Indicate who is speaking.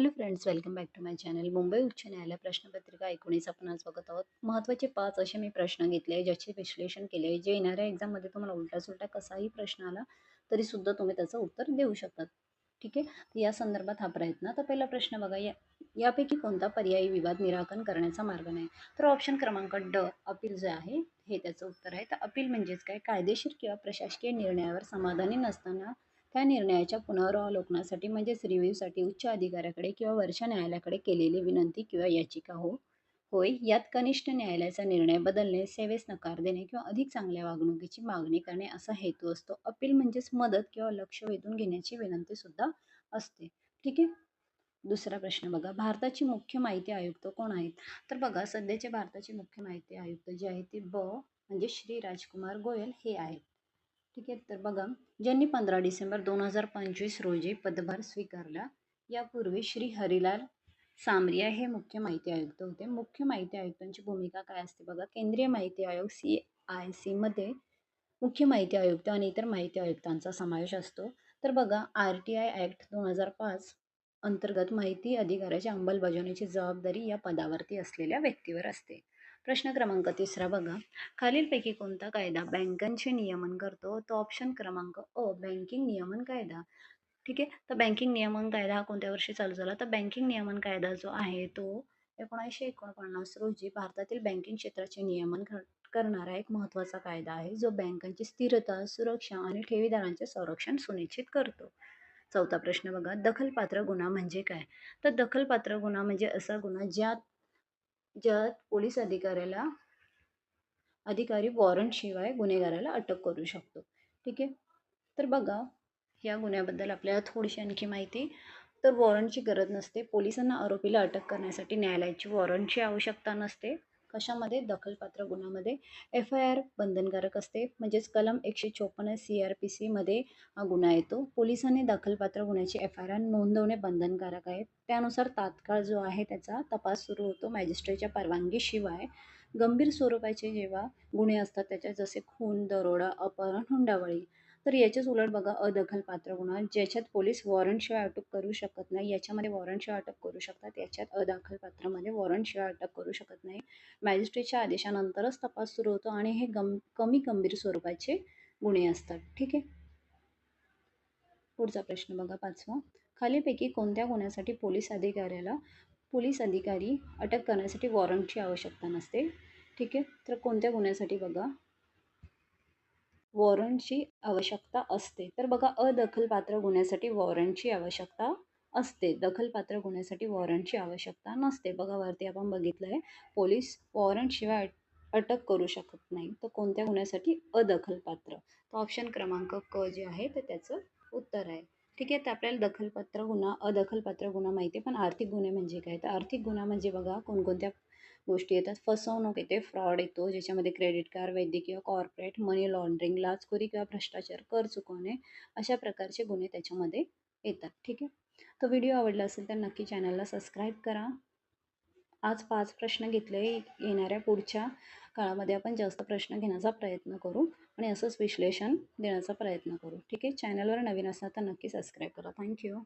Speaker 1: Hello friends welcome back to my channel. Mumbai उच्च न्यायालय प्रश्नपत्रिका एकोणीस आपण आज बघत आहोत. महत्त्वाचे पाच असे मी प्रश्न घेतले आहे ज्याचे विश्लेषण केले आहे. जे येणाऱ्या एक्झाममध्ये तुम्हाला उलटासुलटा कसाही प्रश्न आला तरीसुद्धा तुम्ही त्याचं उत्तर देऊ शकतात. ठीक आहे? या संदर्भात हा प्रयत्न. तर पहिला प्रश्न बघा. या यापैकी कोणता पर्यायी विवाद निराकरण करण्याचा मार्ग नाही? तर ऑप्शन क्रमांक ड अपील जे आहे हे त्याचं उत्तर आहे. तर अपील म्हणजेच काय? कायदेशीर किंवा प्रशासकीय निर्णयावर समाधानी नसताना त्या निर्णयाच्या पुनरावलोकनासाठी म्हणजेच रिव्ह्यूसाठी उच्च अधिकाऱ्याकडे किंवा वरच्या न्यायालयाकडे केलेली विनंती किंवा याचिका हो होय यात कनिष्ठ न्यायालयाचा निर्णय बदलणे सेवेस नकार देणे किंवा अधिक चांगल्या वागणुकीची मागणी करणे असा हेतू असतो. अपील म्हणजेच मदत किंवा लक्ष वेधून घेण्याची विनंती सुद्धा असते. ठीक आहे? दुसरा प्रश्न बघा. भारताची मुख्य माहिती आयुक्त कोण आहेत? तर बघा सध्याचे भारताचे मुख्य माहिती आयुक्त जे आहेत ते ब म्हणजे श्री राजकुमार गोयल हे आहेत. ठीक आहे. तर बघा ज्यांनी पंधरा डिसेंबर दोन हजार पंचवीस रोजी पदभार स्वीकारला यापूर्वी श्री हरिलाल सामरिया हे मुख्य माहिती आयुक्त होते. मुख्य माहिती आयुक्तांची भूमिका काय असते बघा. केंद्रीय माहिती आयोग सी आय सीमध्ये मुख्य माहिती आयुक्त आणि इतर माहिती आयुक्तांचा समावेश असतो. तर बघा आर टी आय ॲक्ट दोन हजार पाच अंतर्गत माहिती अधिकाराच्या अंमलबजावणीची जबाबदारी या पदावरती असलेल्या व्यक्तीवर असते. प्रश्न क्रमांक तिसरा बघा. खालीलपैकी कोणता कायदा बँकांचे नियमन करतो? तो ऑप्शन क्रमांक अ बँकिंग नियमन कायदा. ठीक आहे? तर बँकिंग नियमन कायदा हा कोणत्या वर्षी चालू झाला? तर बँकिंग नियमन कायदा जो आहे तो एकोणीसशे एकोणपन्नास रोजी भारतातील बँकिंग क्षेत्राचे नियमन करणारा एक महत्त्वाचा कायदा आहे. जो बँकांची स्थिरता सुरक्षा आणि ठेवीदारांचे संरक्षण सुनिश्चित करतो. चौथा प्रश्न बघा. दखलपात्र गुन्हा म्हणजे काय? तर दखलपात्र गुन्हा म्हणजे असा गुन्हा ज्यात ज्यात पोलीस अधिकाऱ्याला अधिकारी वॉरंटशिवाय गुन्हेगाराला अटक करू शकतो. ठीक आहे? तर बघा या गुन्ह्याबद्दल आपल्याला थोडीशी आणखी माहिती. तर वॉरंटची गरज नसते. पोलिसांना आरोपीला अटक करण्यासाठी न्यायालयाची वॉरंटची आवश्यकता नसते. कशामध्ये? दखलपात्र गुन्ह्यामध्ये. एफ आय आर बंधनकारक असते. म्हणजेच कलम एकशे चोपन्न सी आर पी सीमध्ये हा गुन्हा येतो. पोलिसांनी दखलपात्र गुन्ह्याची एफ आय आर नोंदवणे बंधनकारक आहे. त्यानुसार तात्काळ जो आहे त्याचा तपास सुरू होतो. मॅजिस्ट्रेटच्या परवानगीशिवाय गंभीर स्वरूपाचे जेव्हा गुन्हे असतात त्याच्यात जसे खून दरोडा अपहरण हुंडावळी तर याच्याच उलट बघा अदखलपात्र गुन्हा ज्याच्यात पोलीस वॉरंटशिवाय अटक करू शकत नाही याच्यामध्ये वॉरंटशिवाय अटक करू शकतात याच्यात अदखलपात्रामध्ये वॉरंटशिवाय अटक करू शकत नाही. मॅजिस्ट्रेटच्या आदेशानंतरच तपास सुरू होतो आणि हे गम कमी गंभीर स्वरूपाचे गुन्हे असतात. ठीक आहे? पुढचा प्रश्न बघा पाचवा. खालीपैकी कोणत्या गुन्ह्यासाठी पोलीस अधिकाऱ्याला पोलीस अधिकारी अटक करण्यासाठी वॉरंटची आवश्यकता नसते? ठीक आहे? तर कोणत्या गुन्ह्यासाठी बघा वॉरंटची आवश्यकता असते. तर बघा अदखलपात्र गुन्ह्यासाठी वॉरंटची आवश्यकता असते. दखलपात्र गुन्ह्यासाठी वॉरंटची आवश्यकता नसते. बघा वरती आपण बघितलं आहे पोलीस वॉरंटशिवाय अटक करू शकत नाही. तर कोणत्या गुन्ह्यासाठी? अदखलपात्र तर ऑप्शन क्रमांक क जे आहे तर त्याचं उत्तर आहे. ठीक आहे तर आपल्याला दखलपात्र गुन्हा अदखलपात्र गुन्हा माहिती आहे. पण आर्थिक गुन्हे म्हणजे काय? तर आर्थिक गुन्हा म्हणजे बघा कोणकोणत्या गोष्टी येतात. फसवणूक येते फ्रॉड येतो ज्याच्यामध्ये क्रेडिट कार्ड वैद्यकीय कॉर्पोरेट मनी लॉन्ड्रिंग लाचखोरी किंवा भ्रष्टाचार कर चुकवणे अशा प्रकारचे गुन्हे त्याच्यामध्ये येतात. ठीक आहे? तो व्हिडिओ आवडला असेल तर नक्की चॅनलला सबस्क्राईब करा. आज पाच प्रश्न घेतले येणाऱ्या पुढच्या काळामध्ये आपण जास्त प्रश्न घेण्याचा प्रयत्न करू आणि असंच विश्लेषण देण्याचा प्रयत्न करू. ठीक आहे? चॅनलवर नवीन असणार तर नक्की सबस्क्राईब करा. थँक्यू.